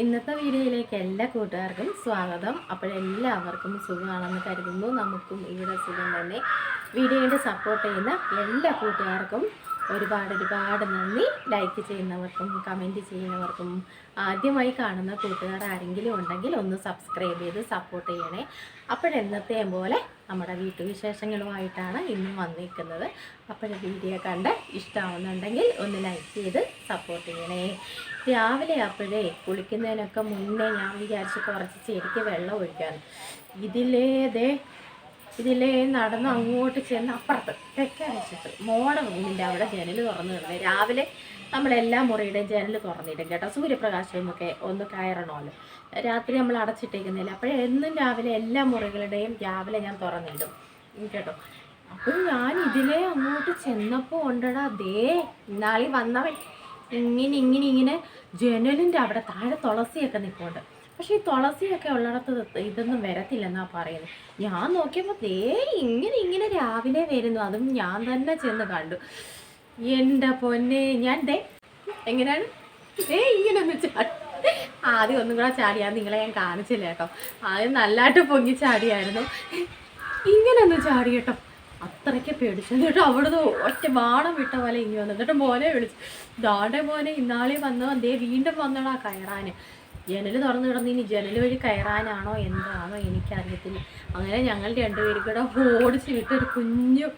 ഇന്നത്തെ വീഡിയോയിലേക്ക് എല്ലാ കൂട്ടുകാർക്കും സ്വാഗതം. അപ്പോഴെല്ലാവർക്കും സുഖമാണെന്ന് കരുതുന്നു. നമുക്കും ഇവിടെ സുഖം തന്നെ. വീഡിയോയുടെ സപ്പോർട്ട് ചെയ്യുന്ന എല്ലാ കൂട്ടുകാർക്കും ഒരുപാട് ഒരുപാട് നന്ദി. ലൈക്ക് ചെയ്യുന്നവർക്കും കമന്റ് ചെയ്യുന്നവർക്കും. ആദ്യമായി കാണുന്ന കൂട്ടുകാർ ആരെങ്കിലും ഉണ്ടെങ്കിൽ ഒന്ന് സബ്സ്ക്രൈബ് ചെയ്ത് സപ്പോർട്ട് ചെയ്യണേ. അപ്പോഴെന്നത്തെയും പോലെ നമ്മുടെ വീട്ടുവിശേഷങ്ങളുമായിട്ടാണ് ഇന്നും വന്നിരിക്കുന്നത്. അപ്പോൾ വീഡിയോ കണ്ട് ഇഷ്ടമാവുന്നുണ്ടെങ്കിൽ ഒന്ന് ലൈക്ക് ചെയ്ത് സപ്പോർട്ട് ചെയ്യണേ. രാവിലെ അപ്പോഴേ കുളിക്കുന്നതിനൊക്കെ മുന്നേ ഞാൻ വിചാരിച്ച് കുറച്ച് ചെടിക്ക് വെള്ളം ഒഴിക്കാൻ. ഇതിലേ ദേ ഇതിലേ നടന്ന് അങ്ങോട്ട് ചെന്ന് അപ്പുറത്ത് തെക്കേ വശത്ത് മോടെ റൂമിന്റെ അവിടെ ജനൽ തുറന്നു കിടന്നത് രാവിലെ നമ്മളെല്ലാ മുറിയുടെയും ജനൽ തുറന്നിടും കേട്ടോ. സൂര്യപ്രകാശമൊക്കെ ഒന്ന് കയറണമല്ലോ. രാത്രി നമ്മൾ അടച്ചിട്ടേക്കുന്നില്ല അപ്പോഴേ എന്നും രാവിലെ എല്ലാ മുറികളുടെയും രാവിലെ ഞാൻ തുറന്നിടും. കേട്ടോ. അപ്പോൾ ഞാൻ ഇതിലേ അങ്ങോട്ട് ചെന്നപ്പോൾ ഉണ്ടടാ ദേ ഇന്നാളി വന്നവൻ. ഇങ്ങനെ ഇങ്ങനെ ഇങ്ങനെ ജനലിന്റെ അവിടെ താഴെ തുളസിയൊക്കെ നിൽപ്പുണ്ട് പക്ഷേ ഈ തുളസിയൊക്കെ ഉള്ളിടത്ത് ഇതൊന്നും വരത്തില്ലെന്നാ പറയുന്നത് ഞാൻ നോക്കിയപ്പോൾ ദേ ഇങ്ങനെ ഇങ്ങനെ രാവിലെ വരുന്നു. അതും ഞാൻ തന്നെ ചെന്ന് കണ്ടു. എന്റെ പൊന്നെ ഞാൻ ദേ എങ്ങനെയാണ്? ദേ ഇങ്ങനെ ഒന്ന് ചാടി. ആദ്യം ഒന്നും കൂടെ ചാടിയാൽ നിങ്ങളെ ഞാൻ കാണിച്ചില്ല കേട്ടോ. ആദ്യം നല്ലതായിട്ട് പൊങ്ങി ചാടിയായിരുന്നു. ഇങ്ങനെ ഒന്ന് ചാടി കേട്ടോ. അത്രയ്ക്ക് പേടിച്ചു. എന്നിട്ട് അവിടുന്ന് ഒറ്റ ബാണം വിട്ട പോലെ ഇങ്ങനെ വന്നു. എന്നിട്ട് മോനെ വിളിച്ചു. ദാണ്ടെ മോനെ ഇന്നാളെ വന്നോ അതേ വീണ്ടും വന്നോളാ കയറാൻ ജനൽ തുറന്നു കിടന്ന് ഇനി ജനൽ വഴി കയറാനാണോ എന്താണോ എനിക്കറിയത്തില്ല. അങ്ങനെ ഞങ്ങൾ രണ്ടുപേരും കൂടെ ഓടിച്ച് വിട്ട് ഒരു കുഞ്ഞു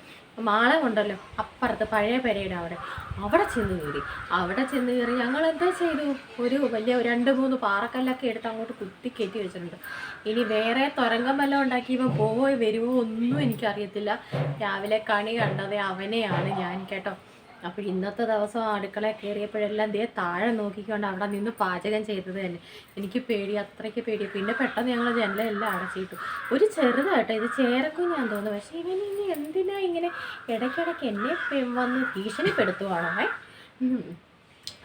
മാള കൊണ്ടല്ലോ അപ്പുറത്ത് പഴയ പെരയുടെ അവിടെ. അവിടെ ചെന്ന് കയറി. അവിടെ ചെന്ന് കയറി ഞങ്ങൾ എന്താ ചെയ്തു? ഒരു വലിയ രണ്ട് മൂന്ന് പാറക്കല്ലൊക്കെ എടുത്ത് അങ്ങോട്ട് കുത്തി കയറ്റി വെച്ചിട്ടുണ്ട്. ഇനി വേറെ തുരങ്കം വല്ലതും ഉണ്ടാക്കി ഉണ്ടാക്കിയപ്പോൾ പോവോ വരുമോ ഒന്നും എനിക്കറിയത്തില്ല. രാവിലെ കണി കണ്ടത് അവനെയാണ് ഞാൻ കേട്ടോ. അപ്പോൾ ഇന്നത്തെ ദിവസം അടുക്കള കയറിയപ്പോഴെല്ലാം ദേ താഴെ നോക്കിക്കൊണ്ട് അവിടെ നിന്ന് പാചകം ചെയ്തത് തന്നെ. എനിക്ക് പേടി അത്രയ്ക്ക് പേടി. പിന്നെ പെട്ടെന്ന് ഞങ്ങൾ ജനലെല്ലാം അടച്ചിട്ടു. ഒരു ചെറുതായിട്ട് ഇത് ചേരക്കുഞ്ഞാൻ തോന്നുന്നു. പക്ഷേ ഇവൻ ഇനി എന്തിനാ ഇങ്ങനെ ഇടയ്ക്കിടയ്ക്ക് എന്നെ വന്ന് ഭീഷണിപ്പെടുത്തുവാണോ.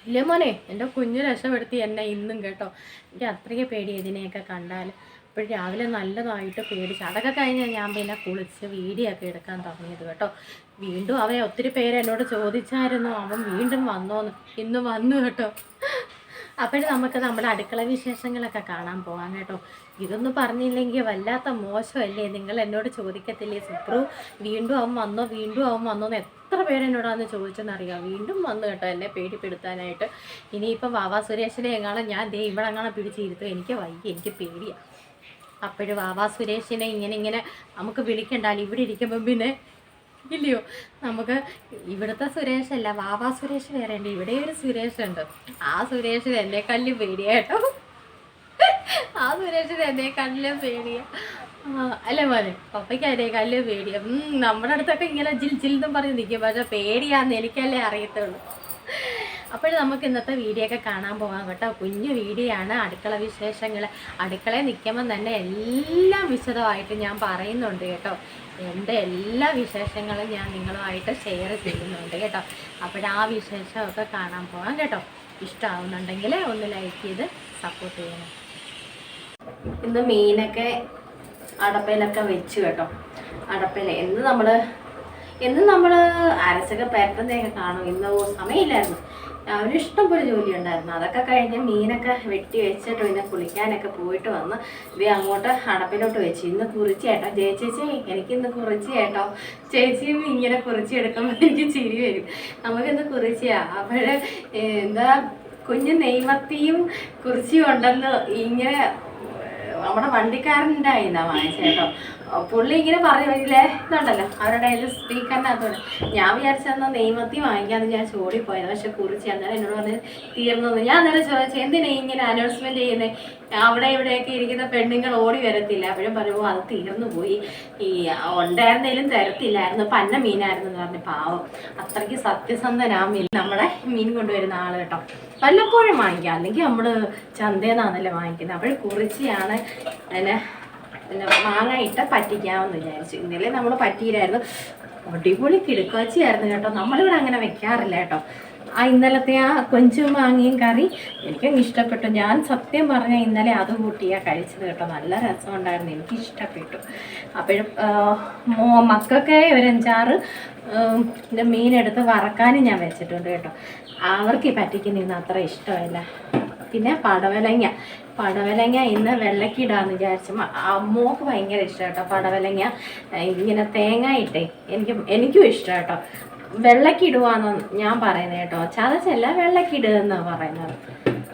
ഇല്ല മോനെ എന്റെ കുഞ്ഞു രക്ഷപ്പെടുത്തി എന്നെ ഇന്നും കേട്ടോ. എനിക്ക് അത്രയ്ക്ക് പേടി ഇതിനെയൊക്കെ കണ്ടാൽ അപ്പോൾ രാവിലെ നല്ലതായിട്ട് പേടിച്ച് അതൊക്കെ കഴിഞ്ഞാൽ ഞാൻ പിന്നെ കുളിച്ച് വീടിയൊക്കെ എടുക്കാൻ തുടങ്ങിയത് കേട്ടോ. വീണ്ടും അവൻ ഒത്തിരി പേര് എന്നോട് ചോദിച്ചായിരുന്നു അവൻ വീണ്ടും വന്നോന്ന്. ഇന്ന് വന്നു കേട്ടോ. അപ്പോഴും നമുക്ക് നമ്മുടെ അടുക്കള വിശേഷങ്ങളൊക്കെ കാണാൻ പോകാം കേട്ടോ. ഇതൊന്നും പറഞ്ഞില്ലെങ്കിൽ വല്ലാത്ത മോശമല്ലേ? നിങ്ങൾ എന്നോട് ചോദിക്കത്തില്ലേ? സുപ്രു വീണ്ടും അവൻ വന്നോ? വീണ്ടും അവൻ വന്നോ? എന്ന് എത്ര പേരെന്നോടാന്ന് ചോദിച്ചെന്നറിയാം വീണ്ടും വന്നു കേട്ടോ എന്നെ പേടിപ്പെടുത്താനായിട്ട്. ഇനിയിപ്പം വാവാ സുരേഷിനെ എങ്ങാളും ഞാൻ ദേ പിടിച്ചിരുത്തും. എനിക്ക് വയ്യ എനിക്ക് പേടിയാണ് അപ്പോഴും വാവാ സുരേഷിനെ ഇങ്ങനെ ഇങ്ങനെ നമുക്ക് വിളിക്കണ്ടാലും? ഇവിടെ ഇരിക്കുമ്പം പിന്നെ ഇല്ലയോ? നമുക്ക് ഇവിടുത്തെ സുരേഷ് അല്ല വാവാ സുരേഷ് വേറെ ഉണ്ട്. ഇവിടെ ഒരു സുരേഷ് ഉണ്ട്. ആ സുരേഷിന് എന്നെക്കാളിലും പേടിയാട്ടോ ആ സുരേഷിന് എന്നെക്കാളിലും പേടിയാ. പേടിയ അല്ല മോനെ പപ്പയ്ക്ക് അതിനേക്കാളിലും പേടിയാ. നമ്മുടെ അടുത്തൊക്കെ ഇങ്ങനെ ജിൽ ജിൽ എന്നും പറഞ്ഞ് നിൽക്കും പക്ഷെ പേടിയാന്ന് എനിക്കല്ലേ അറിയത്തുള്ളൂ. അപ്പോഴും നമുക്ക് ഇന്നത്തെ വീഡിയോ ഒക്കെ കാണാൻ പോകാം കേട്ടോ. കുഞ്ഞു വീഡിയോ ആണ്. അടുക്കള വിശേഷങ്ങൾ. അടുക്കളയിൽ നിൽക്കുമ്പോൾ തന്നെ എല്ലാം വിശദമായിട്ട് ഞാൻ പറയുന്നുണ്ട് കേട്ടോ. എന്റെ എല്ലാ വിശേഷങ്ങളും ഞാൻ നിങ്ങളുമായിട്ട് ഷെയർ ചെയ്യുന്നുണ്ട് കേട്ടോ. അപ്പോൾ ആ വിശേഷമൊക്കെ കാണാൻ പോകാം കേട്ടോ. ഇഷ്ടമാവുന്നുണ്ടെങ്കിൽ ഒന്ന് ലൈക്ക് ചെയ്ത് സപ്പോർട്ട് ചെയ്യണം. ഇന്ന് മീനൊക്കെ അടപ്പയിലൊക്കെ വെച്ച് കേട്ടോ. അടപ്പയിൽ എന്ന് നമ്മൾ എന്ന് നമ്മൾ അരച്ചൊക്കെ പരട്ടുന്നതൊക്കെ കാണും. ഇന്ന് സമയമില്ലായിരുന്നു. രാവിലെ ഇഷ്ടം പോലെ ജോലി ഉണ്ടായിരുന്നു അതൊക്കെ കഴിഞ്ഞ് മീനൊക്കെ വെട്ടി വെച്ചിട്ട് പിന്നെ കുളിക്കാനൊക്കെ പോയിട്ട് വന്ന് ഇത് അങ്ങോട്ട് അടപ്പിലോട്ട് വെച്ച്. ഇന്ന് കുറിച്ചേട്ടോ ചേച്ചി എനിക്ക് ഇന്ന് കുറിച്ച് ചേട്ടോ ചേച്ചിയും ഇങ്ങനെ കുറിച്ച് എടുക്കുമ്പോൾ എനിക്ക് ചിരി വരും. നമുക്കിന്ന് കുറിച്ചിയാ. അപ്പോഴേ എന്താ കുഞ്ഞ് നെയ്മത്തിയും കുറിച്ചിയും ഉണ്ടല്ലോ ഇങ്ങനെ നമ്മുടെ വണ്ടിക്കാരന്റെ ഇതാ വാങ്ങിച്ചത് കേട്ടോ. പുള്ളി ഇങ്ങനെ ഇല്ലേ ഇതുണ്ടല്ലോ അവരുടെ കയ്യിൽ സ്പീക്കറിനകത്തോടെ ഞാൻ വിചാരിച്ചെന്നാൽ നെയ്മത്തി വാങ്ങിക്കാന്ന് ഞാൻ ചോടിപ്പോയത് പക്ഷെ കുറിച്ച് അന്നേരം എന്നോട് പറഞ്ഞ് തീർന്നു. ഞാൻ അന്നേരം ചോദിച്ചു എന്തിനാ ഇങ്ങനെ അനൗൺസ്മെന്റ് ചെയ്യുന്നത് അവിടെ ഇവിടെയൊക്കെ ഇരിക്കുന്ന പെണ്ണുങ്ങൾ ഓടി വരത്തില്ല. അപ്പോഴും പറയുമ്പോൾ അത് തീർന്നു പോയി. ഈ ഉണ്ടായിരുന്നേലും തരത്തില്ലായിരുന്നു. പന്ന മീനായിരുന്നു എന്ന് പറഞ്ഞ്. പാവം. അത്രയ്ക്ക് സത്യസന്ധനാ മീൻ നമ്മുടെ മീൻ കൊണ്ടുവരുന്ന ആൾ കേട്ടോ. വല്ലപ്പോഴും വാങ്ങിക്കാം. അല്ലെങ്കിൽ നമ്മൾ ചന്തേന്നാണല്ലേ വാങ്ങിക്കുന്നത്. അപ്പോൾ കുറിച്ചിയാണ് അതിനെ പിന്നെ മാങ്ങ പറ്റിക്കാമെന്ന് വിചാരിച്ചു. ഇന്നലെ നമ്മൾ പറ്റിയില്ലായിരുന്നു. അടിപൊളി കിടുക്കാച്ചിയായിരുന്നു കേട്ടോ. നമ്മളിവിടെ അങ്ങനെ വെക്കാറില്ല കേട്ടോ. ആ ഇന്നലത്തെ ആ കൊഞ്ചു മാങ്ങയും കറി എനിക്കങ്ങ് ഇഷ്ടപ്പെട്ടു. ഞാൻ സത്യം പറഞ്ഞാൽ ഇന്നലെ അത് കൂട്ടിയാ കഴിച്ചത് കേട്ടോ. നല്ല രസം ഉണ്ടായിരുന്നു. എനിക്ക് ഇഷ്ടപ്പെട്ടു. അപ്പോഴും മക്കൾക്കായി ഒരഞ്ചാറ് ഒരു അഞ്ചാറ് മീനെടുത്ത് വറക്കാനും ഞാൻ വെച്ചിട്ടുണ്ട് കേട്ടോ. അവർക്ക് ഈ പറ്റിക്കുന്ന ഇന്ന് അത്ര ഇഷ്ടമല്ല. പിന്നെ പടവലങ്ങ. പടവലങ്ങ ഇന്ന് വെള്ളക്കിടാന്ന് വിചാരിച്ചു മ- അമ്മോക്ക് ഭയങ്കര ഇഷ്ടം കേട്ടോ പടവലങ്ങ ഇങ്ങനെ തേങ്ങ ഇട്ടേ. എനിക്ക് എനിക്കും ഇഷ്ടം കേട്ടോ വെള്ളക്കിടുവാന്ന് ഞാൻ പറയുന്നത് കേട്ടോ. ചതച്ചല്ല വെള്ളക്കിടുക എന്നാണ് പറയുന്നത്.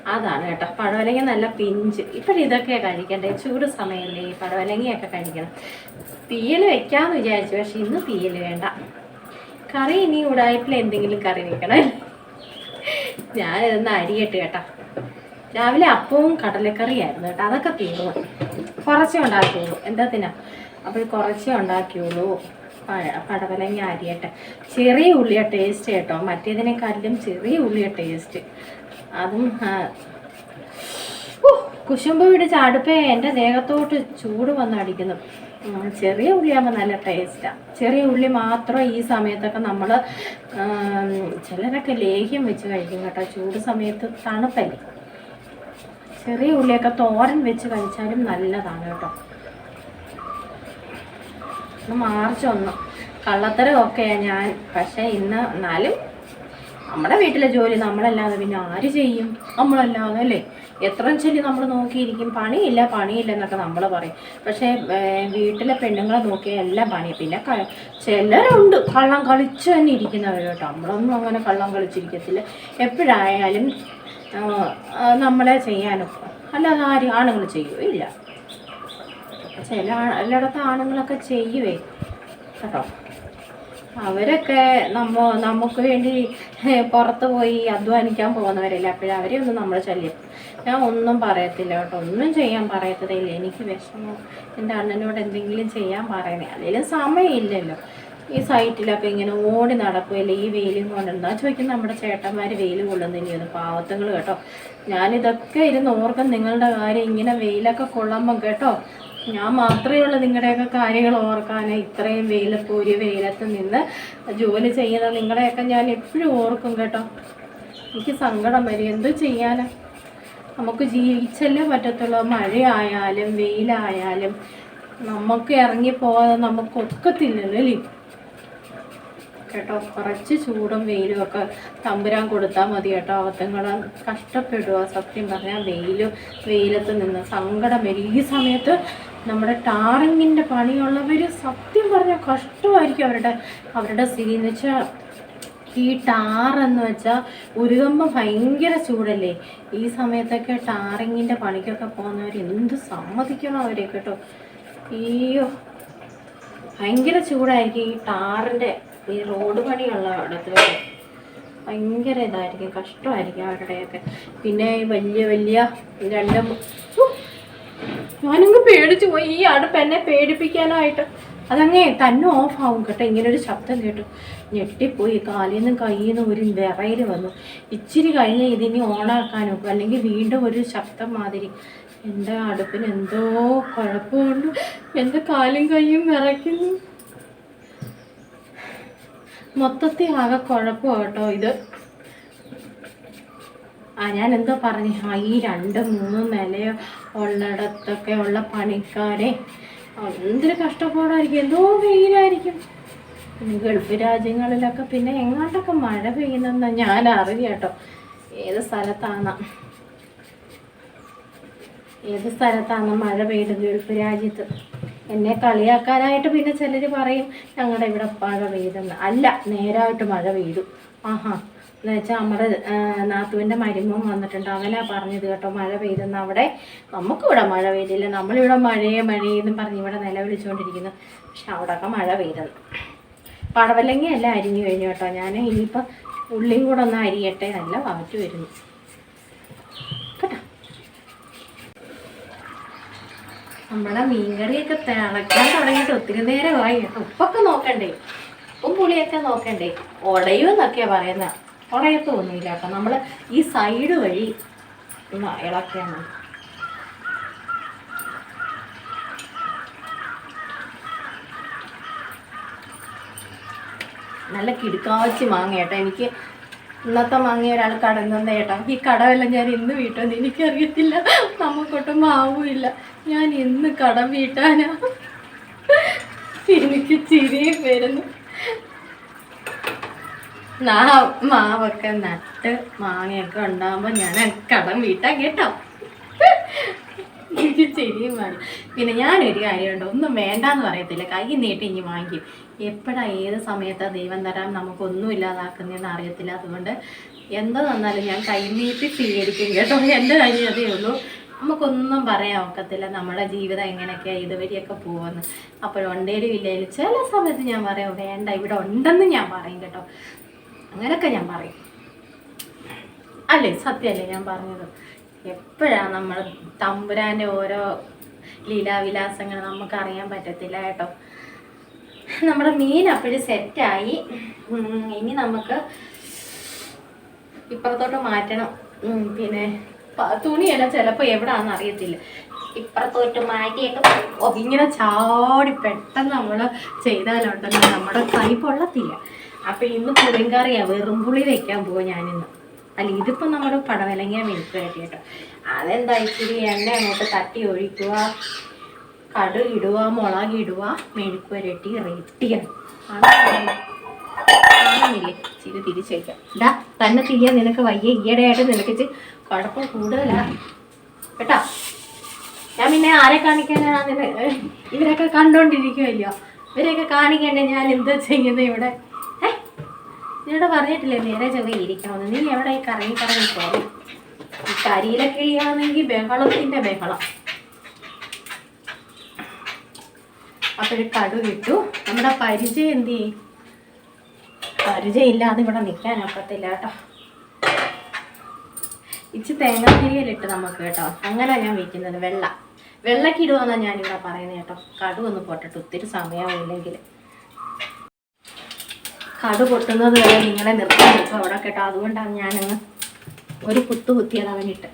അതാണ് കേട്ടോ. പടവലങ്ങ നല്ല പിഞ്ച്. ഇപ്പോഴും ഇതൊക്കെ കഴിക്കണ്ടേ? ചൂട് സമയമല്ലേ പടവലങ്ങയൊക്കെ കഴിക്കണം. തീയൽ വെക്കാമെന്ന് വിചാരിച്ചു പക്ഷെ ഇന്ന് തീയൽ വേണ്ട. കറി ഇനി ഉടായ്പിൽ എന്തെങ്കിലും കറി വെക്കണം ഞാനിതൊന്ന് അരിയട്ട് കേട്ടോ രാവിലെ അപ്പവും കടലക്കറിയായിരുന്നു കേട്ടോ. അതൊക്കെ തീർന്നു. കുറച്ചേ ഉണ്ടാക്കിയുള്ളൂ. എന്താത്തിനാ അപ്പോൾ കുറച്ചേ ഉണ്ടാക്കിയുള്ളൂ. പടവലങ്ങ അരിയട്ടെ. ചെറിയ ഉള്ളിയ ടേസ്റ്റ് കേട്ടോ. മറ്റേതിനെക്കാട്ടിലും ചെറിയ ഉള്ളിയ ടേസ്റ്റ് അതും കുശുമ്പ് പിടിച്ച അടുപ്പേ എന്റെ ദേഹത്തോട്ട് ചൂട് വന്ന് അടിക്കുന്നു. ചെറിയ ഉള്ളിയാകുമ്പോൾ നല്ല ടേസ്റ്റാണ് ചെറിയ ഉള്ളി മാത്രം ഈ സമയത്തൊക്കെ നമ്മൾ ചിലരൊക്കെ ലേഹ്യം വെച്ച് കഴിക്കും കേട്ടോ. ചൂട് സമയത്ത് തണുപ്പല്ലേ? ചെറിയ ഉള്ളിയൊക്കെ തോരൻ വെച്ച് കഴിച്ചാലും നല്ലതാണ് കേട്ടോ. മാർച്ച് ഒന്ന്. കള്ളത്തരമൊക്കെയാണ് ഞാൻ. പക്ഷേ ഇന്ന് എന്നാലും നമ്മുടെ വീട്ടിലെ ജോലി നമ്മളല്ലാതെ പിന്നെ ആര് ചെയ്യും? നമ്മളല്ലാതെ അല്ലേ? എത്ര ചൊല്ലി നമ്മൾ നോക്കിയിരിക്കും പണിയില്ല പണിയില്ല എന്നൊക്കെ നമ്മൾ പറയും. പക്ഷേ വീട്ടിലെ പെണ്ണുങ്ങളെ നോക്കിയാൽ എല്ലാം പണി പിന്നെ ചിലരുണ്ട് കള്ളം കളിച്ച് തന്നെ ഇരിക്കുന്നവർ കേട്ടോ. നമ്മളൊന്നും അങ്ങനെ കള്ളം കളിച്ചിരിക്കത്തില്ല. എപ്പോഴായാലും നമ്മളെ ചെയ്യാനൊക്കെ അല്ലാതെ ആര് ആണുങ്ങൾ ചെയ്യുമോ ഇല്ല. ചില എല്ലായിടത്തും ആണുങ്ങളൊക്കെ ചെയ്യുവേ. കേട്ടോ. അവരൊക്കെ നമ്മ നമുക്ക് വേണ്ടി പുറത്ത് പോയി അധ്വാനിക്കാൻ പോകുന്നവരല്ലേ? അപ്പോഴും അവരെ ഒന്നും നമ്മൾ ശല്യം. ഞാൻ ഒന്നും പറയത്തില്ല കേട്ടോ. ഒന്നും ചെയ്യാൻ പറയത്തില്ല. എനിക്ക് വിഷമം. എന്റെ അണ്ണനോട് എന്തെങ്കിലും ചെയ്യാൻ പറയണേ. അല്ലെങ്കിലും സമയമില്ലല്ലോ. ഈ സൈറ്റിലൊക്കെ ഇങ്ങനെ ഓടി നടക്കുമല്ലേ ഈ വെയിലും കൊണ്ടെന്താ ചോദിക്കും നമ്മുടെ ചേട്ടന്മാർ വെയിൽ കൊള്ളുന്നില്ല പാവത്തങ്ങൾ കേട്ടോ. ഞാനിതൊക്കെ ഇരുന്ന് ഓർക്കും നിങ്ങളുടെ കാര്യം. ഇങ്ങനെ വെയിലൊക്കെ കൊള്ളുമ്പം കേട്ടോ ഞാൻ മാത്രമേ ഉള്ളൂ നിങ്ങളുടെയൊക്കെ കാര്യങ്ങൾ ഓർക്കാൻ ഇത്രയും ഒരു വെയിലത്ത് നിന്ന് ജോലി ചെയ്യുന്ന നിങ്ങളെയൊക്കെ ഞാൻ എപ്പോഴും ഓർക്കും കേട്ടോ. എനിക്ക് സങ്കടം വരും. എന്ത് ചെയ്യാനാ? നമുക്ക് ജീവിച്ചല്ലേ പറ്റത്തുള്ളൂ. മഴയായാലും വെയിലായാലും നമുക്ക് ഇറങ്ങിപ്പോകാതെ നമുക്ക് ഒക്കത്തില്ലല്ലോ അല്ലേ കേട്ടോ കുറച്ച് ചൂടും വെയിലും ഒക്കെ തമ്പുരാൻ കൊടുത്താൽ മതി കേട്ടോ. അവത്തങ്ങൾ കഷ്ടപ്പെടുക സത്യം പറഞ്ഞാൽ വെയിലും വെയിലത്ത് നിന്ന് സങ്കടം വരും. ഈ സമയത്ത് നമ്മുടെ ടാറിങ്ങിന്റെ പണിയുള്ളവർ സത്യം പറഞ്ഞാൽ കഷ്ടമായിരിക്കും അവരുടെ അവരുടെ സ്ഥിതി എന്ന് വെച്ചാൽ ഈ ടാറെന്ന് വെച്ചാൽ ഉരുകുമ്പോൾ ഭയങ്കര ചൂടല്ലേ? ഈ സമയത്തൊക്കെ ടാറിങ്ങിന്റെ പണിക്കൊക്കെ പോകുന്നവർ എന്ത് സമ്മതിക്കണം അവരെ കേട്ടോ? അയ്യോ ഭയങ്കര ചൂടായിരിക്കും ഈ ടാറിന്റെ ഈ റോഡ് പണിയുള്ള ഇടത്തിലൊക്കെ ഭയങ്കര ഇതായിരിക്കും കഷ്ടമായിരിക്കും അവരുടെയൊക്കെ. പിന്നെ വലിയ വലിയ രണ്ട് ഞാനങ്ങ് പേടിച്ചു പോയി. ഈ അടുപ്പ് എന്നെ പേടിപ്പിക്കാനായിട്ട്. അതങ്ങേ തന്നെ ഓഫ് ആവും കേട്ടോ. ഒരു ശബ്ദം കേട്ടു. ഞെട്ടിപ്പോയി. കാലിൽ നിന്നും കയ്യിൽ നിന്നും ഒരു വിറയിൽ വന്നു. ഇച്ചിരി കഴിഞ്ഞ് ഇതിനി ഓണാക്കാനോ അല്ലെങ്കിൽ വീണ്ടും ഒരു ശബ്ദം മാതിരി. എന്റെ അടുപ്പിന് എന്തോ കുഴപ്പമുണ്ട് എന്റെ കാലും കൈയും വിറയ്ക്കുന്നു. മൊത്തത്തിൽ ആകെ കുഴപ്പം കേട്ടോ ഇത്. ആ ഞാൻ എന്തോ പറഞ്ഞു. ആ ഈ രണ്ട് മൂന്ന് നിലയോ ഉള്ളിടത്തൊക്കെ ഉള്ള പണിക്കാരെ എന്തൊരു കഷ്ടപ്പാടായിരിക്കും. എന്തോ വെയിലായിരിക്കും. ഗൾഫ് രാജ്യങ്ങളിലൊക്കെ പിന്നെ എങ്ങോട്ടൊക്കെ മഴ പെയ്യുന്ന ഞാൻ അറിയാം കേട്ടോ. ഏത് സ്ഥലത്താണ് ഏത് സ്ഥലത്താണ് മഴ പെയ്തത് ഗൾഫ് രാജ്യത്ത്? എന്നെ കളിയാക്കാനായിട്ട് പിന്നെ ചിലർ പറയും ഞങ്ങളുടെ ഇവിടെ മഴ പെയ്തെന്ന് അല്ല നേരായിട്ട് മഴ പെയ്തു. ആഹാ. എന്ന് വെച്ചാൽ നമ്മുടെ നാത്തുവിന്റെ മരുമോൻ വന്നിട്ടുണ്ട്. അവനാ പറഞ്ഞത് കേട്ടോ മഴ പെയ്തെന്ന്. അവിടെ നമുക്കിവിടെ മഴ പെയ്തില്ല. നമ്മളിവിടെ മഴയെ മഴയെന്നും പറഞ്ഞ് ഇവിടെ നിലവിളിച്ചുകൊണ്ടിരിക്കുന്നു. പക്ഷെ അവിടെയൊക്കെ മഴ പെയ്തെന്ന് എല്ലാം അരിഞ്ഞു കഴിഞ്ഞു കേട്ടോ. ഞാൻ ഇനിയിപ്പോൾ ഉള്ളിയും കൂടെ ഒന്ന് അരിയട്ടെ. നല്ല വാറ്റ് വരുന്നു. കേട്ടോ? നമ്മളെ മീൻകറിയൊക്കെ തിളക്കാൻ തുടങ്ങിയിട്ട് ഒത്തിരി നേരമായി. ഉപ്പൊക്കെ നോക്കണ്ടേ? ഉപ്പും പുളിയൊക്കെ നോക്കണ്ടേ? ഉടയുമെന്നൊക്കെയാ പറയുന്നത് ഉടയത്തൊന്നുമില്ല കേട്ടോ. നമ്മൾ ഈ സൈഡ് വഴി ഒന്ന് ഇളക്കാണ്. നല്ല കിടുക്കാച്ചി മാങ്ങ കേട്ടോ. എനിക്ക് ഇന്നത്തെ മാങ്ങ ഒരാൾ കടന്നു ചേട്ടാ ഈ കടമെല്ലാം ഞാൻ ഇന്ന് വീട്ടോന്ന് എനിക്കറിയത്തില്ല. നമുക്കൊട്ടും മാവുമില്ല. ഞാൻ ഇന്ന് കടം വീട്ടാനാ. എനിക്ക് ചിരിയും വരുന്നു മാവൊക്കെ നട്ട് മാങ്ങയൊക്കെ ഉണ്ടാകുമ്പോൾ ഞാൻ കടം വീട്ടാൻ കേട്ടോ. ശരിയും വേണം. പിന്നെ ഞാനൊരു കാര്യമുണ്ട് ഒന്നും വേണ്ടാന്ന് പറയത്തില്ല. കൈ നീട്ടി ഇനി വാങ്ങിക്കും. എപ്പോഴാ ഏത് സമയത്താ ദൈവം തരാൻ നമുക്കൊന്നും ഇല്ലാതാക്കുന്നതെന്ന് അറിയത്തില്ല. അതുകൊണ്ട് എന്ത് തന്നാലും ഞാൻ കൈ നീട്ടി സ്വീകരിക്കും കേട്ടോ. എന്റെ കാര്യം അതേ ഉള്ളൂ. നമുക്കൊന്നും പറയാൻ ഒക്കത്തില്ല. നമ്മുടെ ജീവിതം എങ്ങനെയൊക്കെയാണ് ഇതുവരെയൊക്കെ പോകുമെന്ന് അപ്പോഴുണ്ടേലും ഇല്ലേലും ചില സമയത്ത് ഞാൻ പറയാം വേണ്ട ഇവിടെ ഉണ്ടെന്ന് ഞാൻ പറയും കേട്ടോ. അങ്ങനെയൊക്കെ ഞാൻ പറയും. അല്ലേ? സത്യമല്ലേ ഞാൻ പറഞ്ഞത്? എപ്പോഴാണ് നമ്മൾ തമ്പുരാന്റെ ഓരോ ലീലാവിലാസങ്ങൾ നമുക്ക് അറിയാൻ പറ്റത്തില്ല കേട്ടോ. നമ്മുടെ മീൻ അപ്പോഴും സെറ്റായി. ഇനി നമുക്ക് ഇപ്പുറത്തോട്ട് മാറ്റണം. പിന്നെ തുണിയല്ല ചിലപ്പോൾ എവിടാന്ന് അറിയത്തില്ല. ഇപ്പുറത്തോട്ട് മാറ്റിയൊക്കെ ഇങ്ങനെ ചാടി പെട്ടെന്ന് നമ്മൾ ചെയ്താലുണ്ടല്ലോ. നമ്മുടെ കൈ പൊള്ളത്തില്ല. അപ്പം ഇന്ന് വെറും പുളി വെക്കാൻ പോവാ ഞാനിന്ന്. അല്ല ഇതിപ്പോ നമ്മുടെ പടവലങ്ങ മെഴുക്ക് വരട്ടി കേട്ടോ അതെന്താ ഇച്ചിരി എണ്ണ അങ്ങോട്ട് തട്ടി ഒഴിക്കുക. കടു ഇടുക മുളക് ഇടുക മെഴുക്ക് വരട്ടി റെട്ടിയാണ് ചിരി തിരിച്ചേക്കാം ഇതാ തന്നെ തിരിയാൻ നിനക്ക് വയ്യ. ഈയിടെയായിട്ട് നിനക്ക് കുഴപ്പം കൂടുതലാ. കേട്ടോ? ഞാൻ പിന്നെ ആരെ കാണിക്കാനാ നിന ഇവരൊക്കെ കണ്ടോണ്ടിരിക്കുമല്ലോ ഇവരെയൊക്കെ കാണിക്കണ്ടേ ഞാൻ എന്താ ചെയ്യുന്നത് ഇവിടെ? നിന്നോട് പറഞ്ഞിട്ടില്ലേ നേരെ ചെറിയ ഇരിക്കണമെന്ന്. നീ എവിടെ കറങ്ങി കറങ്ങി പോകും? ഈ കരിയിലെ കിളിയാണെങ്കിൽ ബഹളത്തിന്റെ ബഹളം. അപ്പോഴ് കടു കിട്ടു. നമ്മുടെ പരിചയം എന്ത്? ചെയ്യും പരിചയം ഇല്ലാതെ ഇവിടെ നിൽക്കാൻ ഒക്കത്തില്ല കേട്ടോ. ഇച്ചി തേങ്ങാത്തിരിയലിട്ട് നമുക്ക് കേട്ടോ. അങ്ങനെ ഞാൻ വിൽക്കുന്നത് വെള്ള. വെള്ളക്കിടുവെന്നാണ് ഞാനിവിടെ പറയുന്നത് കേട്ടോ. കടു ഒന്ന് പൊട്ടട്ടെ ഒത്തിരി സമയമില്ലെങ്കിൽ കടു പൊട്ടുന്നത് വരെ നിങ്ങളെ നിർത്തി നിൽക്കും അവിടെ കേട്ടോ അതുകൊണ്ടാണ് ഞാനങ്ങ് ഒരു കുത്തു കുത്തിയത് അവനിട്ട്.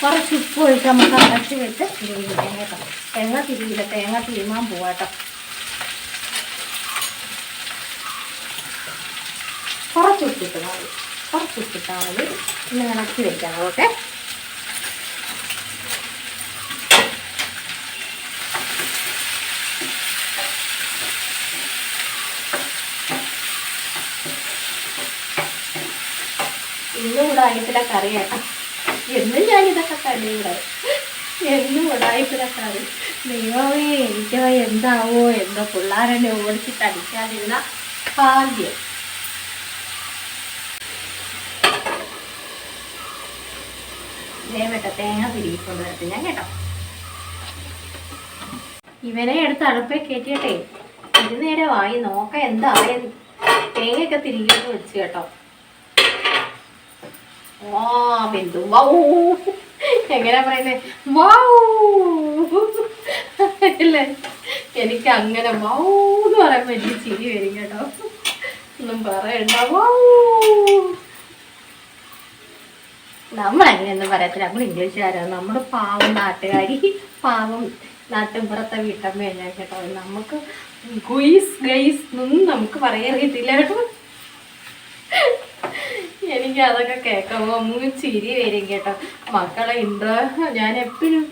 കുറച്ച് ഉപ്പ് ഒഴിച്ച് നമുക്ക് അടച്ച് വെച്ച് തിരിയിക്കാം കേട്ടോ തേങ്ങ തിരിയില്ല തേങ്ങ തിരുമാൻ പോവാട്ടോ കുറച്ച് ഉപ്പിട്ടാൽ മതി കുറച്ച് ഉപ്പിട്ടാൽ മതി ഇന്ന് ഇളക്കി വെക്കാം ഓക്കെ? ഇന്നും കറിയാട്ടോ കറി കേട്ടോ എന്നും ഞാൻ ഇതൊക്കെ ഇവിടെ എന്നും ഉടായിപ്പിലെ കറി. ദൈവമേ എനിക്ക് എന്താവോ എന്തോ പിള്ളേരെന്നെ ഓടിച്ചിട്ട് അടിക്കാതിരുന്ന ഭാഗ്യം. ദേവട്ടെ തേങ്ങ തിരികെ വരട്ടെ ഞാൻ കേട്ടോ. ഇവനെ എടുത്ത് അടുപ്പേ കയറ്റിയട്ടെ ഇത് നേരെ വായി നോക്ക എന്താ തേങ്ങയൊക്കെ തിരികെ വെച്ച് കേട്ടോ. വാ ബിന്ദു വൗ എങ്ങനെയാ വൗ അല്ലേ എനിക്ക് അങ്ങനെ വൗ എന്ന് പറയുമ്പോ എനിക്ക് ചിരി വരും കേട്ടോ. ഒന്നും പറയണ്ട വൗ നമ്മൾ അങ്ങനെയൊന്നും പറയത്തില്ല. നമ്മൾ ഇംഗ്ലീഷുകാരാണ്. നമ്മുടെ പാവം നാട്ടുകാരി പാവം നാട്ടിൻപുറത്തെ വീട്ടമ്മയല്ല കേട്ടോ. നമുക്ക് ഗുയിസ് ഗൈസ് ഒന്നും നമുക്ക് പറയാറിയത്തില്ല കേട്ടോ. എനിക്ക് അതൊക്കെ കേൾക്കുമ്പോൾ അമ്മ ചിരി വരും കേട്ടോ. മക്കളെ ഇൻട്രോ ഞാൻ എപ്പോഴും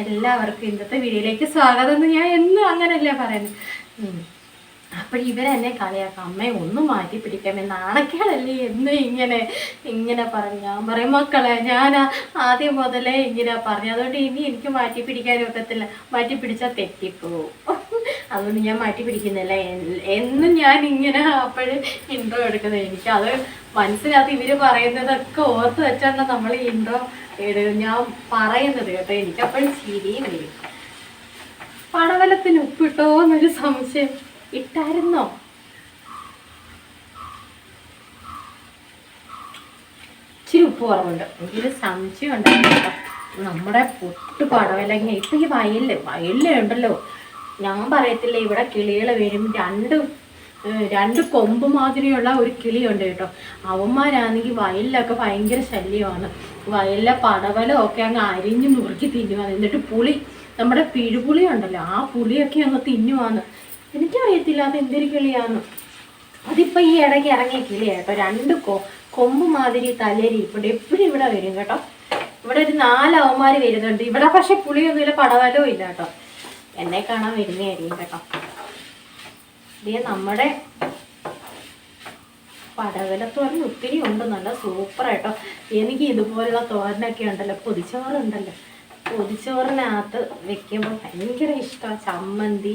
എല്ലാവർക്കും ഇന്നത്തെ വീഡിയോയിലേക്ക് സ്വാഗതം എന്ന് ഞാൻ എന്നും അങ്ങനെയല്ലേ പറയുന്നത്. അപ്പോൾ ഇവരെന്നെ കളിയാക്കാം. അമ്മയെ ഒന്നും മാറ്റി പിടിക്കാമേ നാണക്കേടല്ലേ എന്ന് ഇങ്ങനെ ഇങ്ങനെ പറഞ്ഞു. ഞാൻ പറയും മക്കളെ ഞാൻ ആദ്യം മുതലേ ഇങ്ങനെ പറഞ്ഞു അതുകൊണ്ട് ഇനി എനിക്ക് മാറ്റി പിടിക്കാനും ഒക്കത്തില്ല മാറ്റി പിടിച്ചാൽ തെറ്റിപ്പോവും. അതുകൊണ്ട് ഞാൻ മാറ്റി പിടിക്കുന്നില്ല. എന്നും ഞാൻ ഇങ്ങനെ അപ്പോഴും ഇൻട്രോ എടുക്കുന്നത്. എനിക്ക് അത് മനസ്സിനകത്ത് ഇവർ പറയുന്നതൊക്കെ ഓർത്ത് വെച്ചാണ് നമ്മൾ ഈ ഇൻട്രോ ഞാൻ പറയുന്നത് കേട്ടോ. എനിക്ക് അപ്പോഴും ചിരിയും വരും. പടവലത്തിന് ഉപ്പിട്ടോ എന്നൊരു സംശയം ഇട്ടായിരുന്നോ? ഇച്ചിരി ഉപ്പ് കുറവുണ്ട്. എനിക്കൊരു സംശയം ഉണ്ടായിരുന്നു നമ്മുടെ പൊട്ട് പടവലങ്ങ. ഇപ്പൊ ഈ വയലിൽ വയലിൽ ഉണ്ടല്ലോ ഞാൻ പറയത്തില്ല ഇവിടെ കിളികൾ വരും. രണ്ട് രണ്ട് കൊമ്പ് മാതിരിയുള്ള ഒരു കിളിയുണ്ട് കേട്ടോ. അവന്മാരാണെങ്കിൽ വയലിലൊക്കെ ഭയങ്കര ശല്യമാണ്. വയലിലെ പടവലോ ഒക്കെ അങ്ങ് അരിഞ്ഞു മുറുക്കി തിന്നുവാണ് എന്നിട്ട് പുളി നമ്മുടെ പിഴുപുളി ഉണ്ടല്ലോ ആ പുളിയൊക്കെ അങ്ങ് തിന്നുവാന്ന്. എനിക്കറിയത്തില്ല അത് എന്തൊരു കിളിയാന്ന്. അതിപ്പോൾ ഈ ഇടയ്ക്ക് ഇറങ്ങിയ കിളിയാ കേട്ടോ. രണ്ട് കൊ കൊമ്പ് മാതിരി തലേരി ഇവിടെ എപ്പോഴും ഇവിടെ വരും കേട്ടോ. ഇവിടെ ഒരു നാല് വരുന്നുണ്ട്. ഇവിടെ പക്ഷെ പുളിയൊന്നുമില്ല പടവലവും ഇല്ല കേട്ടോ. എന്നെ കാണാൻ വരുന്നതായിരിക്കും കേട്ടോ. ഇതേ നമ്മുടെ പടവലത്തോരൻ ഒത്തിരി ഉണ്ട്. നല്ല സൂപ്പർ ആയിട്ടോ. എനിക്ക് ഇതുപോലുള്ള തോരനൊക്കെ ഉണ്ടല്ലോ. പൊതിച്ചോറുണ്ടല്ലോ പൊതിച്ചോറിനകത്ത് വെക്കുമ്പോൾ ഭയങ്കര ഇഷ്ടമാണ്. ചമ്മന്തി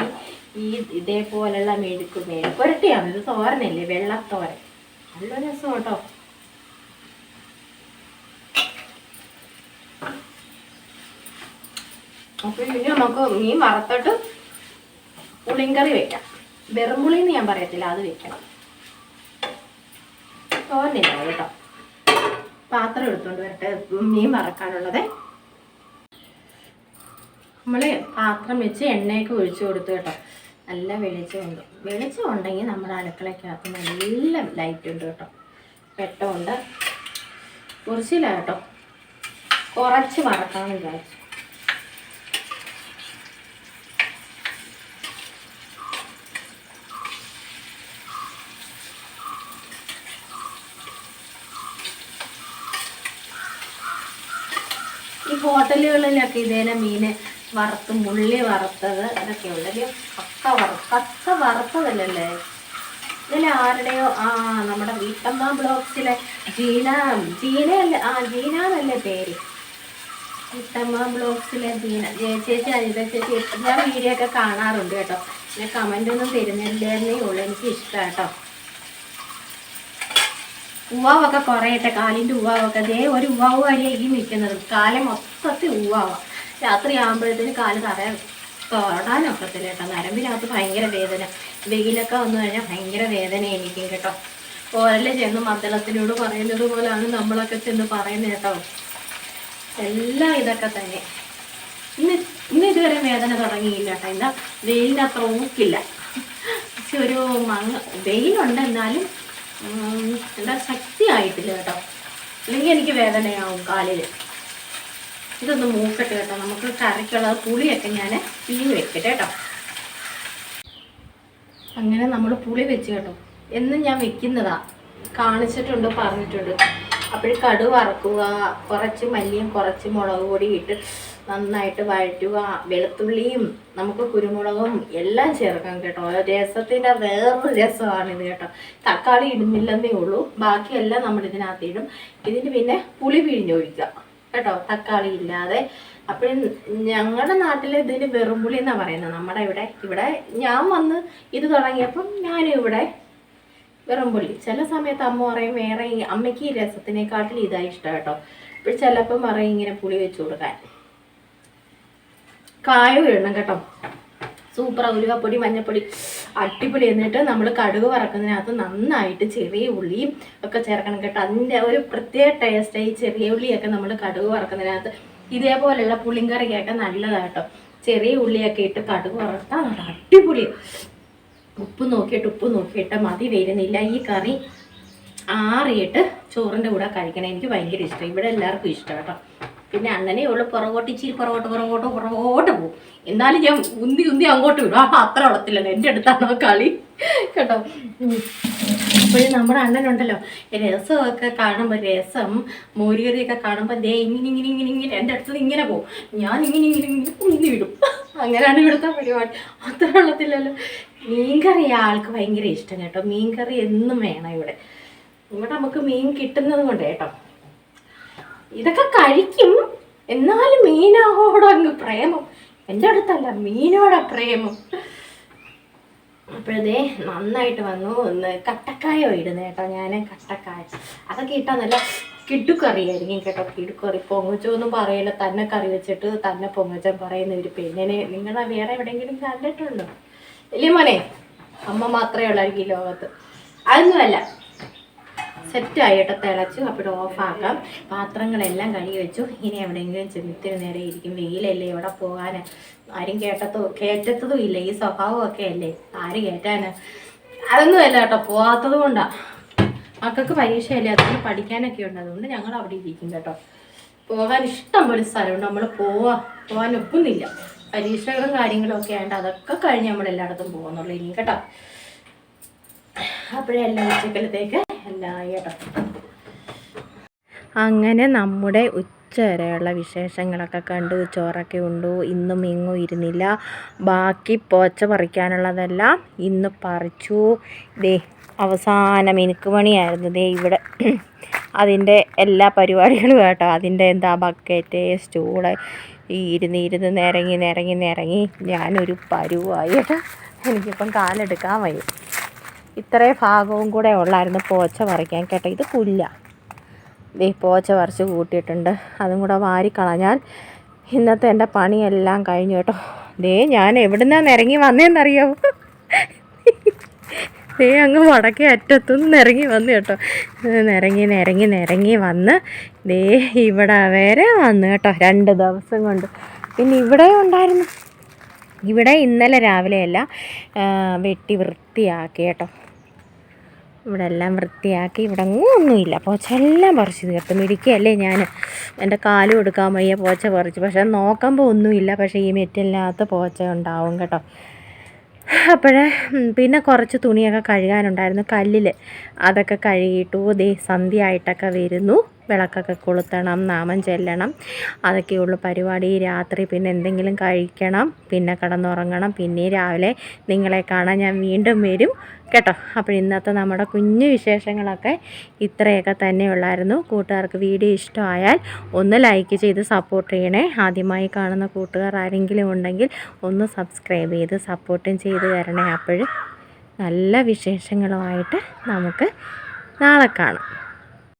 ഈ ഇതേപോലെയുള്ള മെഴുക്ക് മെഴുക്കുരട്ടിയാണ്. ഇത് തോരനല്ലേ? വെള്ളത്തോരൻ. നല്ല രസം കേട്ടോ അപ്പൊ പിന്നെ നമുക്ക് മീൻ വറുത്തിട്ട് പുളിങ്കറി വെക്കാം. വെറും പുളിന്ന് ഞാൻ പറയത്തില്ല അത് വെക്കണം. തോന്നില്ല കേട്ടോ. പാത്രം എടുത്തുകൊണ്ട് വരട്ടെ മീൻ വറക്കാനുള്ളത്. നമ്മൾ പാത്രം വെച്ച് എണ്ണയൊക്കെ ഒഴിച്ചു കൊടുത്തു കേട്ടോ. നല്ല വെളിച്ചമുണ്ട്. വെളിച്ചം ഉണ്ടെങ്കിൽ നമ്മുടെ അടുക്കളയ്ക്കകത്ത് നല്ല ലൈറ്റ് ഉണ്ട് കേട്ടോ. വെട്ടമുണ്ട് കുറച്ചില്ല കേട്ടോ. കുറച്ച് വറക്കാമെന്ന് വിചാരിച്ചു ഈ ഹോട്ടലുകളിലൊക്കെ ഇതേലെ മീന് വറുത്ത് മുള്ളി വറുത്തത് അതൊക്കെ ഉണ്ടല്ലോ പക്ക വറുത്ത പക്ക വറുത്തതല്ലല്ലേ? ഇതിലെ ആരുടെയോ ആ നമ്മുടെ വീട്ടമ്മ ബ്ലോക്സിലെ ജീന ജീനയല്ലേ ആ ജീന എന്നല്ലേ പേര്. വീട്ടമ്മ ബ്ലോക്സിലെ ജീന. ചേച്ചി അനിത ചേച്ചി ഞാൻ വീഡിയോ ഒക്കെ കാണാറുണ്ട് കേട്ടോ. പിന്നെ കമന്റ് ഒന്നും തരുന്നില്ലെന്നേ ഉള്ളൂ. എനിക്ക് ഇഷ്ടം കേട്ടോ ഉവാവൊക്കെ കുറയട്ടെ കാലിന്റെ ഉവാവൊക്കെ ദേ ഒരു ഉവാവ് വരെയാണ് ഈ നിൽക്കുന്നത്. കാലം മൊത്തത്തിൽ ഉവാവ രാത്രി ആകുമ്പോഴത്തേന് കാൽ തറയാൻ തൊടാനൊക്കത്തില്ല കേട്ടോ നരമ്പിനകത്ത് ഭയങ്കര വേദന. വെയിലൊക്കെ വന്നു കഴിഞ്ഞാൽ ഭയങ്കര വേദന എനിക്കും കേട്ടോ. ഓരല്ലേ ചെന്ന് മദ്ദളത്തിനോട് പറയുന്നത് പോലാണ് നമ്മളൊക്കെ ചെന്ന് പറയുന്നത് കേട്ടോ. എല്ലാം ഇതൊക്കെ തന്നെ. ഇന്ന് ഇന്ന് ഇതുവരെ വേദന തുടങ്ങിയില്ല കേട്ടോ. എന്താ? വെയിലിന് അത്ര ഊക്കില്ല. പക്ഷെ ഒരു മങ്ങ വെയിലുണ്ട് എന്നാലും എന്താ ശക്തി ആയിട്ടില്ല കേട്ടോ. അല്ലെങ്കിൽ എനിക്ക് വേദനയാവും കാലിൽ ഇതൊന്ന് മൂക്കട്ടെ കേട്ടോ. നമുക്ക് കറിക്കുള്ള പുളിയൊക്കെ ഞാൻ തീ വെക്കട്ടെ കേട്ടോ. അങ്ങനെ നമ്മൾ പുളി വെച്ച് കേട്ടോ. എന്നും ഞാൻ വെക്കുന്നതാ. കാണിച്ചിട്ടുണ്ട് പറഞ്ഞിട്ടുണ്ട്. അപ്പോൾ കടു വറക്കുക കുറച്ച് മല്ലിയും കുറച്ച് മുളക് പൊടി ഇട്ട് നന്നായിട്ട് വഴറ്റുക വെളുത്തുള്ളിയും നമുക്ക് കുരുമുളകും എല്ലാം ചേർക്കാം കേട്ടോ. രസത്തിന്റെ വേറൊരു രസമാണിത് കേട്ടോ. തക്കാളി ഇടുന്നില്ലെന്നേ ഉള്ളൂ. ബാക്കിയെല്ലാം നമ്മൾ ഇതിനകത്ത് ഇടും. ഇതിന് പിന്നെ പുളി പിഴിഞ്ഞൊഴിക്കുക കേട്ടോ. തക്കാളി ഇല്ലാതെ. അപ്പോഴും ഞങ്ങളുടെ നാട്ടിൽ ഇതിന് പുളി എന്നാണ് പറയുന്നത്? നമ്മുടെ ഇവിടെ ഇവിടെ ഞാൻ വന്ന് ഇത് തുടങ്ങിയപ്പം ഞാനും ഇവിടെ വെറും പുളി. ചില സമയത്ത് അമ്മ പറയും വേറെ അമ്മയ്ക്ക് ഈ രസത്തിനെക്കാട്ടിൽ ഇതായി ഇഷ്ടം കേട്ടോ. ഇപ്പോൾ ചിലപ്പം പറയും ഇങ്ങനെ പുളി വെച്ച് കൊടുക്കാൻ. കായം ഇടണം കേട്ടോ. സൂപ്പർ ഉലുവപ്പൊടി മഞ്ഞപ്പൊടി അടിപൊളി. എന്നിട്ട് നമ്മൾ കടുക് വറക്കുന്നതിനകത്ത് നന്നായിട്ട് ചെറിയ ഉള്ളിയും ഒക്കെ ചേർക്കണം കേട്ടോ. അതിന്റെ ഒരു പ്രത്യേക ടേസ്റ്റ് ചെറിയ ഉള്ളിയൊക്കെ നമ്മൾ കടുക് വറക്കുന്നതിനകത്ത്. ഇതേപോലെയുള്ള പുളിങ്കറിയൊക്കെ നല്ലതാട്ടോ ചെറിയ ഉള്ളിയൊക്കെ ഇട്ട് കടുക് വറുത്താൽ നല്ല അടിപൊളി. ഉപ്പ് നോക്കിയിട്ട് ഉപ്പ് നോക്കിയിട്ട് മതി വരുന്നില്ല. ഈ കറി ആറിയിട്ട് ചോറിന്റെ കൂടെ കഴിക്കണം. എനിക്ക് ഭയങ്കര ഇഷ്ടം. ഇവിടെ എല്ലാവർക്കും ഇഷ്ടം കേട്ടോ. പിന്നെ അണ്ണനെ ഉള്ളു പുറകോട്ട് ഇച്ചിരി പുറകോട്ട് പുറകോട്ട് പുറകോട്ട് പോകും എന്നാലും ഞാൻ ഉന്തി ഉന്തി അങ്ങോട്ട് വിടും. ആ അത്ര ഉളത്തില്ലല്ലോ എന്റെ അടുത്താണോ കളി? കേട്ടോ? അപ്പോഴും നമ്മുടെ അണ്ണനുണ്ടല്ലോ. രസമൊക്കെ കാണുമ്പോൾ രസം മോരുകറിയൊക്കെ കാണുമ്പോൾ ദേ ഇങ്ങനെ ഇങ്ങനെ ഇങ്ങനെ ഇങ്ങനെ എന്റെ അടുത്ത് ഇങ്ങനെ പോകും ഞാൻ ഇങ്ങനെ ഇങ്ങനെ ഇങ്ങനെ ഉന്തി വിടും. അങ്ങനെയാണ് ഇവിടുത്തെ പരിപാടി. അത്ര ഉള്ളത്തില്ലല്ലോ. മീൻകറി ആൾക്ക് ഭയങ്കര ഇഷ്ടം കേട്ടോ. മീൻകറി എന്നും വേണം ഇവിടെ. ഇവിടെ നമുക്ക് മീൻ കിട്ടുന്നത് കൊണ്ട് കേട്ടോ. ഇതൊക്കെ കഴിക്കും. എന്നാലും മീനോട് അങ്ങ് പ്രേമം. എന്റെ അടുത്തല്ല മീനോടെ പ്രേമം. അപ്പോഴതേ നന്നായിട്ട് വന്നു. ഒന്ന് കട്ടക്കായോ ഇടുന്നത് കേട്ടോ ഞാൻ കട്ടക്കായ. അതൊക്കെ ഇട്ടാൽ നല്ല കിടുക്കറിയായിരിക്കും കേട്ടോ. കിടുക്കറി പൊങ്ങച്ചോ ഒന്നും പറയില്ല. തന്നെ കറി വെച്ചിട്ട് തന്നെ പൊങ്ങച്ചം പറയുന്ന ഒരു പെണ്ണിനെ നിങ്ങൾ വേറെ എവിടെയെങ്കിലും കണ്ടിട്ടുണ്ടോ? ഇല്ലേ മോനെ? അമ്മ മാത്രമേ ഉള്ളായിരിക്കും ഈ ലോകത്ത്. അതൊന്നുമല്ല. സെറ്റായി കേട്ടോ തിളച്ചു അപ്പോൾ ഓഫാക്കാം. പാത്രങ്ങളെല്ലാം കഴുകി വെച്ചു. ഇനി എവിടെയെങ്കിലും ചെന്നിത്തിരി നേരെ ഇരിക്കും. വെയിലല്ലേ എവിടെ പോകാൻ ആരും കേട്ടത്തോ കേറ്റത്തതും ഇല്ല. ഈ സ്വഭാവമൊക്കെ അല്ലേ? ആര് കേറ്റാന്? അതൊന്നുമല്ല കേട്ടോ. പോകാത്തത് കൊണ്ടാ. മക്കൾക്ക് പരീക്ഷയല്ലേ? അതുകൊണ്ട് പഠിക്കാനൊക്കെ ഉണ്ട്. അതുകൊണ്ട് ഞങ്ങൾ അവിടെ ഇരിക്കും കേട്ടോ. പോകാൻ ഇഷ്ടം പോലെ സ്ഥലമുണ്ട്. നമ്മൾ പോവാ. പോകാൻ ഒക്കുന്നില്ല. പരീക്ഷകളും കാര്യങ്ങളും ഒക്കെ ആയതുകൊണ്ട് അതൊക്കെ കഴിഞ്ഞ് നമ്മൾ എല്ലായിടത്തും പോകുന്നുള്ളൂ ഇനി കേട്ടോ. അപ്പോഴേ എല്ലാം ഉച്ചക്കലത്തേക്ക് അങ്ങനെ നമ്മുടെ ഉച്ച വരെയുള്ള വിശേഷങ്ങളൊക്കെ കണ്ടു ചോറൊക്കെ ഉണ്ടു ഇന്നും ഇങ്ങും ഇരുന്നില്ല. ബാക്കി പോച്ച പറിക്കാനുള്ളതെല്ലാം ഇന്ന് പറിച്ചു. ദേ അവസാനം എനിക്ക് പണിയായിരുന്നു. ദേ ഇവിടെ അതിന്റെ എല്ലാ പരിപാടികളും കേട്ടോ. അതിന്റെ എന്താ ബക്കറ്റ് സ്റ്റൂൾ ഈ ഇരുന്ന് ഇരുന്ന് നിരങ്ങി നിരങ്ങി നിരങ്ങി ഞാനൊരു പരുവായിട്ട് എനിക്കിപ്പം കാലെടുക്കാൻ വയ്യ. ഇത്രയും ഭാഗവും കൂടെ ഉള്ളായിരുന്നു പോച്ച പറിക്കാൻ കേട്ടോ. ഇത് പുല്ല. ദേ പോച്ച പറിച്ച് കൂട്ടിയിട്ടുണ്ട്. അതും കൂടെ വാരിക്കളഞ്ഞാൽ ഇന്നത്തെ എന്റെ പണിയെല്ലാം കഴിഞ്ഞു കേട്ടോ. ദേ ഞാൻ എവിടുന്നാണ് ഇറങ്ങി വന്നതെന്നറിയോ ദേ അങ്ങ് വടക്കേ അറ്റത്തുനിന്ന് ഇറങ്ങി വന്നു കേട്ടോ. നിറങ്ങി നിരങ്ങി നിറങ്ങി വന്ന് ദേ ഇവിടെ വരെ വന്നു കേട്ടോ രണ്ട് ദിവസം കൊണ്ട്. പിന്നെ ഇവിടെ ഉണ്ടായിരുന്നു. ഇവിടെ ഇന്നലെ രാവിലെയല്ല വെട്ടി വൃത്തിയാക്കി കേട്ടോ. ഇവിടെ എല്ലാം വൃത്തിയാക്കി ഇവിടെ ഒന്നുമില്ല പോച്ചെല്ലാം പറിച്ച് തീർത്ത്. മിടിക്കുകയല്ലേ ഞാൻ എന്റെ കാലും എടുക്കാൻ വയ്യ പോച്ച പറിച്ച്. പക്ഷെ നോക്കുമ്പോൾ ഒന്നുമില്ല. പക്ഷേ ഈ മെറ്റില്ലാത്ത പോച്ച ഉണ്ടാവും കേട്ടോ. അപ്പോഴേ പിന്നെ കുറച്ച് തുണിയൊക്കെ കഴുകാനുണ്ടായിരുന്നു കല്ലിൽ അതൊക്കെ കഴുകിയിട്ടു ദേ സന്ധ്യയായിട്ടൊക്കെ വരുന്നു. വിളക്കൊക്കെ കൊളുത്തണം നാമം ചെല്ലണം. അതൊക്കെയുള്ളൂ പരിപാടി. രാത്രി പിന്നെ എന്തെങ്കിലും കഴിക്കണം പിന്നെ കിടന്നുറങ്ങണം. പിന്നെ രാവിലെ നിങ്ങളെ കാണാൻ ഞാൻ വീണ്ടും വരും. കേട്ടോ? അപ്പോൾ ഇന്നത്തെ നമ്മുടെ കുഞ്ഞു വിശേഷങ്ങളൊക്കെ ഇത്രയൊക്കെ തന്നെ ഉള്ളായിരുന്നു കൂട്ടുകാർക്ക് വീഡിയോ ഇഷ്ടമായാൽ ഒന്ന് ലൈക്ക് ചെയ്ത് സപ്പോർട്ട് ചെയ്യണേ. ആദ്യമായി കാണുന്ന കൂട്ടുകാർ ആരെങ്കിലും ഉണ്ടെങ്കിൽ ഒന്ന് സബ്സ്ക്രൈബ് ചെയ്ത് സപ്പോർട്ടും ചെയ്ത് തരണേ. അപ്പോൾ നല്ല വിശേഷങ്ങളുമായിട്ട് നമുക്ക് നാളെ കാണാം.